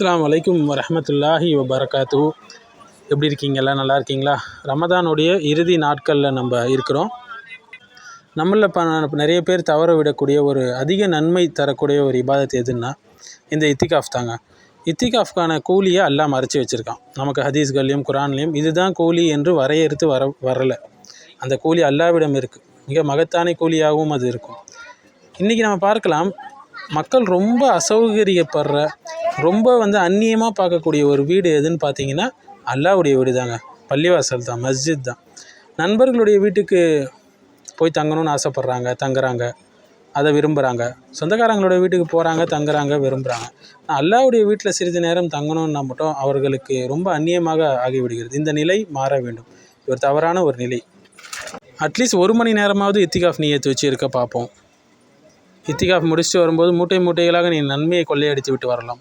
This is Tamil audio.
அஸ்லாம் வலைக்கும் வரமத்துல்லாஹி வபரகாத்து எப்படி இருக்கீங்களா நல்லா இருக்கீங்களா? ரமதானுடைய இறுதி நாட்களில் நம்ம இருக்கிறோம். நம்மளில் ப நிறைய பேர் தவற விடக்கூடிய ஒரு அதிக நன்மை தரக்கூடிய ஒரு இபாதத்து எதுன்னா இந்த இத்திகாஃப் தாங்க. இத்திகாஃப்கான கூலியை அல்லாஹ் மறைச்சி வச்சுருக்கான். நமக்கு ஹதீஸ்கள்லையும் குரான்லேயும் இதுதான் கூலி என்று வரையறுத்து வர வரலை. அந்த கூலி அல்லாவிடம் இருக்குது மிக மகத்தான கூலியாகவும் அது இருக்கும். இன்றைக்கி நம்ம பார்க்கலாம் மக்கள் ரொம்ப அசௌகரியப்படுற ரொம்ப வந்து அந்நியமாக பார்க்கக்கூடிய ஒரு வீடு எதுன்னு பார்த்தீங்கன்னா அல்லாவுடைய வீடு தாங்க பள்ளிவாசல் தான் மஸ்ஜித் தான். நண்பர்களுடைய வீட்டுக்கு போய் தங்கணும்னு ஆசைப்பட்றாங்க தங்குறாங்க அதை விரும்புகிறாங்க சொந்தக்காரங்களோட வீட்டுக்கு போகிறாங்க தங்குறாங்க விரும்புகிறாங்க அல்லாவுடைய வீட்டில் சிறிது நேரம் தங்கணும்னா மட்டும் அவர்களுக்கு ரொம்ப அந்நியமாக ஆகிவிடுகிறது. இந்த நிலை மாற வேண்டும். ஒரு தவறான ஒரு நிலை. அட்லீஸ்ட் ஒரு மணி நேரமாவது இத்திகாஃப் நீயத்து வச்சு இருக்க பார்ப்போம். இத்திகாஃப் முடிச்சுட்டு வரும்போது மூட்டை மூட்டைகளாக நீ நன்மையை கொள்ளையடித்து விட்டு வரலாம்.